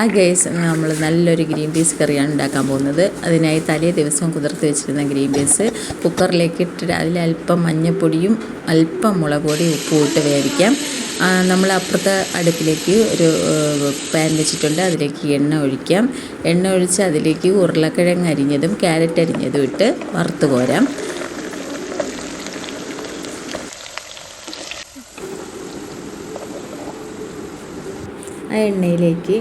ആ ഗേസ് നമ്മൾ നല്ലൊരു ഗ്രീൻ പീസ് കറിയാണ് ഉണ്ടാക്കാൻ പോകുന്നത്. അതിനായി തലേ ദിവസം കുതിർത്ത് വെച്ചിരുന്ന ഗ്രീൻ പീസ് കുക്കറിലേക്ക് ഇട്ടിട്ട് അതിൽ അല്പം മഞ്ഞൾപ്പൊടിയും അല്പം മുളക് പൊടി ഉപ്പും ഇട്ട് വേവിക്കാം. നമ്മൾ അപ്പുറത്തെ അടുപ്പിലേക്ക് ഒരു പാൻ വെച്ചിട്ടുണ്ട്. അതിലേക്ക് എണ്ണ ഒഴിക്കാം. എണ്ണ ഒഴിച്ച് അതിലേക്ക് ഉരുളക്കിഴങ്ങ് അരിഞ്ഞതും ക്യാരറ്റ് അരിഞ്ഞതും ഇട്ട് വറുത്ത് കോരാം. ആ എണ്ണയിലേക്ക്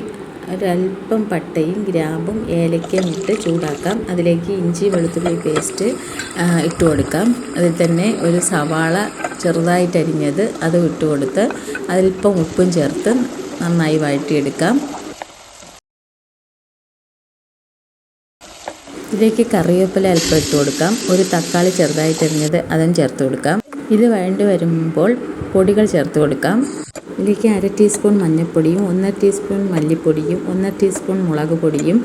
ഒരല്പം പട്ടയും ഗ്രാമ്പും ഏലക്കയും ഇട്ട് ചൂടാക്കാം. അതിലേക്ക് ഇഞ്ചി വെളുത്തുള്ളി പേസ്റ്റ് ഇട്ട് കൊടുക്കാം. അതിൽ തന്നെ ഒരു സവാള ചെറുതായിട്ട് അരിഞ്ഞത് അത് ഇട്ട് കൊടുത്ത് അതിലിപ്പം ഉപ്പും ചേർത്ത് നന്നായി വഴറ്റിയെടുക്കാം. ഇതിലേക്ക് കറിവേപ്പില അല്പം ഇട്ട് കൊടുക്കാം. ഒരു തക്കാളി ചെറുതായിട്ട് അരിഞ്ഞത് അതും ചേർത്ത് കൊടുക്കാം. ഇത് വേണ്ടി വരുമ്പോൾ പൊടികൾ ചേർത്ത് കൊടുക്കാം. ഇതിലേക്ക് അര ടീസ്പൂൺ മഞ്ഞൾപ്പൊടിയും ഒന്നര ടീസ്പൂൺ മല്ലിപ്പൊടിയും ഒന്നര ടീസ്പൂൺ മുളക് പൊടിയും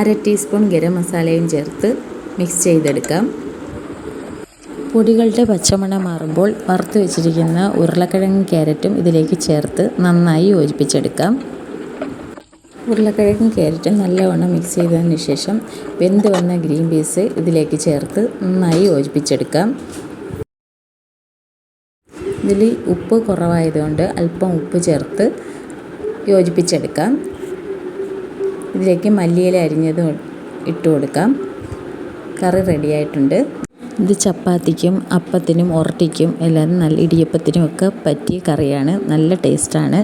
അര ടീസ്പൂൺ ഗരം മസാലയും ചേർത്ത് മിക്സ് ചെയ്തെടുക്കാം. പൊടികളുടെ പച്ചമണം മാറുമ്പോൾ വറുത്ത് വെച്ചിരിക്കുന്ന ഉരുളക്കിഴങ്ങും ക്യാരറ്റും ഇതിലേക്ക് ചേർത്ത് നന്നായി യോജിപ്പിച്ചെടുക്കാം. ഉരുളക്കിഴങ്ങും ക്യാരറ്റും നല്ലവണ്ണം മിക്സ് ചെയ്തതിന് ശേഷം വെന്ത് വന്ന ഗ്രീൻ പീസ് ഇതിലേക്ക് ചേർത്ത് നന്നായി യോജിപ്പിച്ചെടുക്കാം. ഇതിൽ ഉപ്പ് കുറവായതുകൊണ്ട് അല്പം ഉപ്പ് ചേർത്ത് യോജിപ്പിച്ചെടുക്കാം. ഇതിലേക്ക് മല്ലിയില അരിഞ്ഞത് ഇട്ട് കൊടുക്കാം. കറി റെഡിയായിട്ടുണ്ട് ഇത് ചപ്പാത്തിക്കും അപ്പത്തിനും ഒറട്ടിക്കും എല്ലാം നല്ല ഇടിയപ്പത്തിനും ഒക്കെ പറ്റിയ കറിയാണ്. നല്ല ടേസ്റ്റാണ്